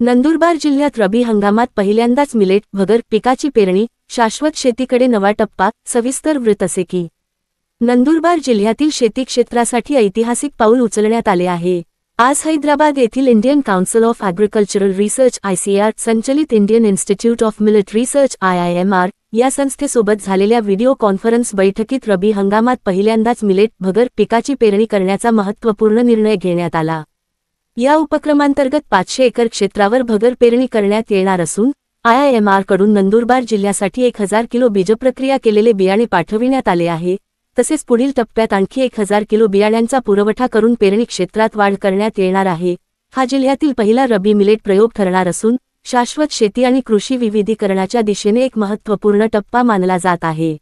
नंदुरबार जिल्ह्यात रबी हंगामात पहिल्यांदाच मिलेट भगर पिकाची पेरणी शाश्वत शेतीकडे नवा टप्पा सविस्तर वृत्त असे की नंदुरबार जिल्ह्यातील शेती क्षेत्रासाठी ऐतिहासिक पाऊल उचलण्यात आले आहे. आज हैदराबाद येथील Indian Council of Agricultural Research ICR संचलित Indian Institute of Millet Research IIMR या संस्थेसोबत झालेल्या व्हिडिओ कॉन्फरन्स बैठकीत रबी हंगामात पहिल्यांदाच मिलेट भगर पिकाची पेरणी करण्याचा महत्त्वपूर्ण निर्णय घेण्यात आला. या उपक्रमांतर्गत पाचशे एकर क्षेत्रावर भगर पेरणी करण्यात येणार असून आयआयएमआरकडून नंदुरबार जिल्ह्यासाठी एक हजार किलो बीजप्रक्रिया केलेले बियाणे पाठविण्यात आले आहे. तसेच पुढील टप्प्यात आणखी एक हजार किलो बियाण्यांचा पुरवठा करून पेरणी क्षेत्रात वाढ करण्यात येणार आहे. हा जिल्ह्यातील पहिला रबी मिलेट प्रयोग ठरणार असून शाश्वत शेती आणि कृषी विविधीकरणाच्या दिशेने एक महत्त्वपूर्ण टप्पा मानला जात आहे.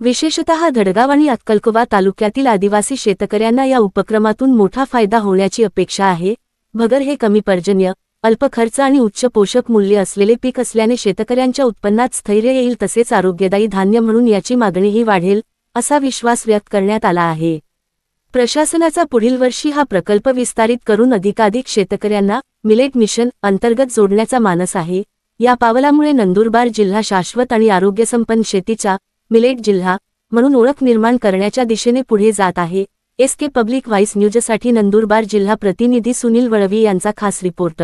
विशेषतः धडगाव आणि अक्कलकोवा तालुक्यातील आदिवासी शेतकऱ्यांना या उपक्रमातून मोठा फायदा होण्याची अपेक्षा आहे. भगर हे कमी पर्जन्य अल्प खर्च आणि उच्च पोषक मूल्य असलेले पीक असल्याने शेतकऱ्यांच्या उत्पन्नात स्थैर्य येईल तसेच आरोग्यदायी धान्य म्हणून याची मागणीही वाढेल असा विश्वास व्यक्त करण्यात आला आहे. प्रशासनाचा पुढील वर्षी हा प्रकल्प विस्तारित करून अधिकाधिक शेतकऱ्यांना मिलेट मिशन अंतर्गत जोडण्याचा मानस आहे. या पावलामुळे नंदुरबार जिल्हा शाश्वत आणि आरोग्यसंपन्न शेतीच्या मिलेट जिल्हा म्हणून ओळख निर्माण करण्याच्या दिशेने पुढे जात आहे. एस के पब्लिक व्हाईस न्यूजसाठी नंदुरबार जिल्हा प्रतिनिधी सुनील वळवी यांचा खास रिपोर्ट.